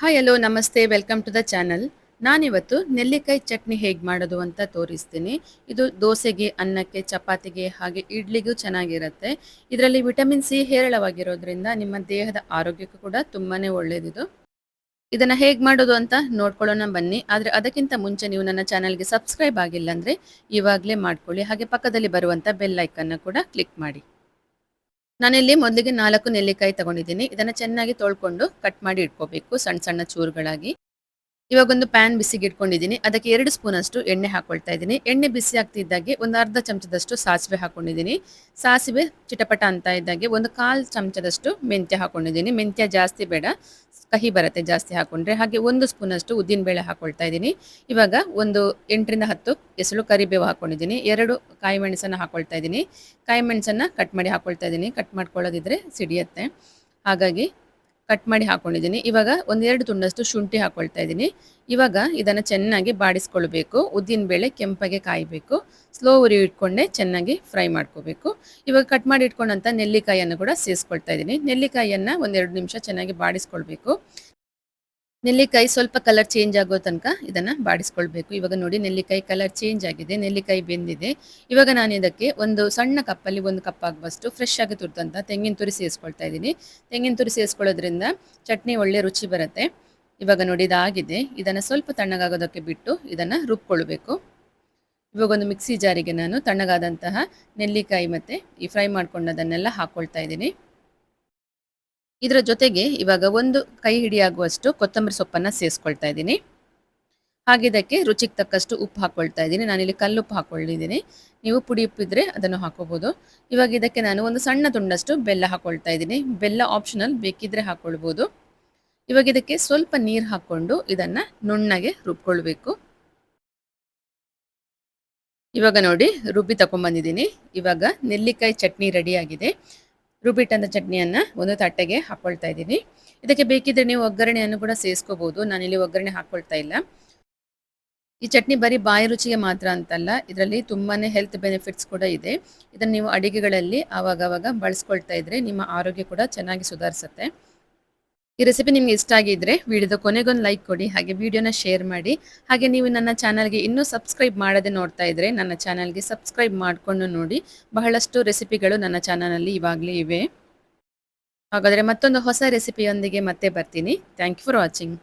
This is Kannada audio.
ಹಾಯ್ ಹಲೋ ನಮಸ್ತೆ ವೆಲ್ಕಮ್ ಟು ದ ಚಾನಲ್ ನಾನಿವತ್ತು ನೆಲ್ಲಿಕಾಯಿ ಚಟ್ನಿ ಹೇಗೆ ಮಾಡೋದು ಅಂತ ತೋರಿಸ್ತೀನಿ. ಇದು ದೋಸೆಗೆ, ಅನ್ನಕ್ಕೆ, ಚಪಾತಿಗೆ ಹಾಗೆ ಇಡ್ಲಿಗೂ ಚೆನ್ನಾಗಿರುತ್ತೆ. ಇದರಲ್ಲಿ ವಿಟಮಿನ್ ಸಿ ಹೇರಳವಾಗಿರೋದ್ರಿಂದ ನಿಮ್ಮ ದೇಹದ ಆರೋಗ್ಯಕ್ಕೂ ಕೂಡ ತುಂಬಾ ಒಳ್ಳೆಯದಿದು ಇದನ್ನು ಹೇಗೆ ಮಾಡೋದು ಅಂತ ನೋಡ್ಕೊಳ್ಳೋಣ ಬನ್ನಿ. ಆದರೆ ಅದಕ್ಕಿಂತ ಮುಂಚೆ ನೀವು ನನ್ನ ಚಾನಲ್ಗೆ ಸಬ್ಸ್ಕ್ರೈಬ್ ಆಗಿಲ್ಲ ಅಂದರೆ ಇವಾಗಲೇ ಮಾಡ್ಕೊಳ್ಳಿ. ಹಾಗೆ ಪಕ್ಕದಲ್ಲಿ ಬರುವಂಥ ಬೆಲ್ ಐಕನ್ನ ಕೂಡ ಕ್ಲಿಕ್ ಮಾಡಿ. ನಾನಿಲ್ಲಿ ಮೊದಲಿಗೆ ನಾಲ್ಕು ನೆಲ್ಲಿಕಾಯಿ ತಗೊಂಡಿದ್ದೀನಿ. ಇದನ್ನ ಚೆನ್ನಾಗಿ ತೊಳ್ಕೊಂಡು ಕಟ್ ಮಾಡಿ ಇಟ್ಕೋಬೇಕು ಸಣ್ಣ ಸಣ್ಣ ಚೂರುಗಳಾಗಿ. ಇವಾಗ ಒಂದು ಪ್ಯಾನ್ ಬಿಸಿಗೆ ಇಟ್ಕೊಂಡಿದ್ದೀನಿ. ಅದಕ್ಕೆ ಎರಡು ಸ್ಪೂನ್ ಅಷ್ಟು ಎಣ್ಣೆ ಹಾಕೊಳ್ತಾ ಇದ್ದೀನಿ. ಎಣ್ಣೆ ಬಿಸಿ ಆಗ್ತಿದ್ದಾಗೆ ಒಂದು ಅರ್ಧ ಚಮಚದಷ್ಟು ಸಾಸಿವೆ ಹಾಕೊಂಡಿದ್ದೀನಿ. ಸಾಸಿವೆ ಚಿಟಪಟ ಅಂತ ಇದ್ದಾಗೆ ಒಂದು ಕಾಲು ಚಮಚದಷ್ಟು ಮೆಂತ್ಯ ಹಾಕೊಂಡಿದ್ದೀನಿ. ಮೆಂತ್ಯ ಜಾಸ್ತಿ ಬೇಡ. ಕಹಿ ಬರುತ್ತೆ ಜಾಸ್ತಿ ಹಾಕೊಂಡ್ರೆ ಹಾಗೆ ಒಂದು ಸ್ಪೂನ್ ಅಷ್ಟು ಉದ್ದಿನ ಬೇಳೆ ಹಾಕೊಳ್ತಾ ಇದ್ದೀನಿ. ಇವಾಗ ಒಂದು ಎಂಟರಿಂದ ಹತ್ತು ಎಸಳು ಕರಿಬೇವು ಹಾಕೊಂಡಿದ್ದೀನಿ. ಎರಡು ಕಾಯಿ ಮೆಣಸನ್ನು ಹಾಕೊಳ್ತಾ ಇದ್ದೀನಿ. ಕಾಯಿ ಮೆಣಸನ್ನು ಕಟ್ ಮಾಡಿ ಹಾಕೊಳ್ತಾ ಇದ್ದೀನಿ. ಕಟ್ ಮಾಡ್ಕೊಳ್ಳೋದಿದ್ರೆ ಸಿಡಿಯತ್ತೆ. ಹಾಗಾಗಿ ಕಟ್ ಮಾಡಿ ಹಾಕೊಂಡಿದ್ದೀನಿ. ಇವಾಗ ಒಂದೆರಡು ತುಂಡಷ್ಟು ಶುಂಠಿ ಹಾಕೊಳ್ತಾ ಇದ್ದೀನಿ. ಇವಾಗ ಇದನ್ನು ಚೆನ್ನಾಗಿ ಬಾಡಿಸ್ಕೊಳ್ಬೇಕು. ಉದ್ದಿನ ಬೇಳೆ ಕೆಂಪಗೆ ಕಾಯಬೇಕು. ಸ್ಲೋ ಉರಿ ಇಟ್ಕೊಂಡೆ ಚೆನ್ನಾಗಿ ಫ್ರೈ ಮಾಡ್ಕೋಬೇಕು. ಇವಾಗ ಕಟ್ ಮಾಡಿ ಇಟ್ಕೊಂಡಂಥ ನೆಲ್ಲಿಕಾಯಿಯನ್ನು ಕೂಡ ಸೇರಿಸ್ಕೊಳ್ತಾ ಇದ್ದೀನಿ. ನೆಲ್ಲಿಕಾಯಿಯನ್ನು ಒಂದೆರಡು ನಿಮಿಷ ಚೆನ್ನಾಗಿ ಬಾಡಿಸ್ಕೊಳ್ಬೇಕು. ನೆಲ್ಲಿಕಾಯಿ ಸ್ವಲ್ಪ ಕಲರ್ ಚೇಂಜ್ ಆಗೋ ತನಕ ಇದನ್ನು ಬಾಡಿಸ್ಕೊಳ್ಬೇಕು. ಇವಾಗ ನೋಡಿ ನೆಲ್ಲಿಕಾಯಿ ಕಲರ್ ಚೇಂಜ್ ಆಗಿದೆ, ನೆಲ್ಲಿಕಾಯಿ ಬೆಂದಿದೆ. ಇವಾಗ ನಾನು ಇದಕ್ಕೆ ಒಂದು ಸಣ್ಣ ಕಪ್ಪಲ್ಲಿ ಒಂದು ಕಪ್ ಆಗುವಷ್ಟು ಫ್ರೆಶ್ ಆಗಿ ತುರಿದಂಥ ತೆಂಗಿನ ತುರಿ ಸೇರಿಸ್ಕೊಳ್ತಾ ಇದ್ದೀನಿ. ತೆಂಗಿನ ತುರಿ ಸೇರಿಸ್ಕೊಳ್ಳೋದ್ರಿಂದ ಚಟ್ನಿ ಒಳ್ಳೆ ರುಚಿ ಬರುತ್ತೆ. ಇವಾಗ ನೋಡಿ ಇದಾಗಿದೆ. ಇದನ್ನು ಸ್ವಲ್ಪ ತಣ್ಣಗಾಗೋದಕ್ಕೆ ಬಿಟ್ಟು ಇದನ್ನು ರುಬ್ಕೊಳ್ಬೇಕು. ಇವಾಗ ಒಂದು ಮಿಕ್ಸಿ ಜಾರಿಗೆ ನಾನು ತಣ್ಣಗಾದಂತಹ ನೆಲ್ಲಿಕಾಯಿ ಮತ್ತು ಈ ಫ್ರೈ ಮಾಡ್ಕೊಂಡದನ್ನೆಲ್ಲ ಹಾಕ್ಕೊಳ್ತಾ ಇದ್ದೀನಿ. ಇದರ ಜೊತೆಗೆ ಇವಾಗ ಒಂದು ಕೈ ಹಿಡಿಯಾಗುವಷ್ಟು ಕೊತ್ತಂಬರಿ ಸೊಪ್ಪನ್ನು ಸೇರಿಸ್ಕೊಳ್ತಾ ಇದ್ದೀನಿ. ಹಾಗೆ ಇದಕ್ಕೆ ರುಚಿಗೆ ತಕ್ಕಷ್ಟು ಉಪ್ಪು ಹಾಕ್ಕೊಳ್ತಾ ಇದ್ದೀನಿ. ನಾನಿಲ್ಲಿ ಕಲ್ಲುಪ್ಪು ಹಾಕ್ಕೊಂಡಿದ್ದೀನಿ ನೀವು ಪುಡಿ ಉಪ್ಪಿದ್ರೆ ಅದನ್ನು ಹಾಕೋಬೋದು. ಇವಾಗ ಇದಕ್ಕೆ ನಾನು ಒಂದು ಸಣ್ಣ ತುಂಡಷ್ಟು ಬೆಲ್ಲ ಹಾಕ್ಕೊಳ್ತಾ ಇದ್ದೀನಿ. ಬೆಲ್ಲ ಆಪ್ಷನಲ್ ಬೇಕಿದ್ರೆ ಹಾಕ್ಕೊಳ್ಬೋದು ಇವಾಗ ಇದಕ್ಕೆ ಸ್ವಲ್ಪ ನೀರು ಹಾಕ್ಕೊಂಡು ಇದನ್ನು ನುಣ್ಣಗೆ ರುಬ್ಕೊಳ್ಬೇಕು. ಇವಾಗ ನೋಡಿ ರುಬ್ಬಿ ತಗೊಂಡ್ಬಂದಿದ್ದೀನಿ ಇವಾಗ ನೆಲ್ಲಿಕಾಯಿ ಚಟ್ನಿ ರೆಡಿ ಆಗಿದೆ. ರುಬ್ಬಿಟ್ಟಂಥ ಚಟ್ನಿಯನ್ನು ಒಂದು ತಟ್ಟೆಗೆ ಹಾಕ್ಕೊಳ್ತಾ ಇದ್ದೀನಿ. ಇದಕ್ಕೆ ಬೇಕಿದ್ರೆ ನೀವು ಒಗ್ಗರಣೆಯನ್ನು ಕೂಡ ಸೇರಿಸ್ಕೋಬೋದು. ನಾನಿಲ್ಲಿ ಒಗ್ಗರಣೆ ಹಾಕ್ಕೊಳ್ತಾ ಇಲ್ಲ. ಈ ಚಟ್ನಿ ಬರೀ ಬಾಯಿ ರುಚಿಗೆ ಮಾತ್ರ ಅಂತಲ್ಲ, ಇದರಲ್ಲಿ ತುಂಬಾ ಹೆಲ್ತ್ ಬೆನಿಫಿಟ್ಸ್ ಕೂಡ ಇದೆ. ಇದನ್ನು ನೀವು ಅಡಿಗೆಗಳಲ್ಲಿ ಆವಾಗವಾಗ ಬಳಸ್ಕೊಳ್ತಾ ಇದ್ರೆ ನಿಮ್ಮ ಆರೋಗ್ಯ ಕೂಡ ಚೆನ್ನಾಗಿ ಸುಧಾರಿಸುತ್ತೆ. ಈ ರೆಸಿಪಿ ನಿಮ್ಗೆ ಇಷ್ಟ ಆಗಿದ್ರೆ ವಿಡಿಯೋದ ಕೊನೆಗೊಂದು ಲೈಕ್ ಕೊಡಿ, ಹಾಗೆ ವಿಡಿಯೋನ ಶೇರ್ ಮಾಡಿ. ಹಾಗೆ ನೀವು ನನ್ನ ಚಾನಲ್ಗೆ ಇನ್ನೂ ಸಬ್ಸ್ಕ್ರೈಬ್ ಮಾಡದೆ ನೋಡ್ತಾ ಇದ್ರೆ ನನ್ನ ಚಾನಲ್ಗೆ ಸಬ್ಸ್ಕ್ರೈಬ್ ಮಾಡಿಕೊಂಡು ನೋಡಿ. ಬಹಳಷ್ಟು ರೆಸಿಪಿಗಳು ನನ್ನ ಚಾನಲಲ್ಲಿ ಇವಾಗಲೇ ಇವೆ. ಹಾಗಾದರೆ ಮತ್ತೊಂದು ಹೊಸ ರೆಸಿಪಿಯೊಂದಿಗೆ ಮತ್ತೆ ಬರ್ತೀನಿ. Thank you for watching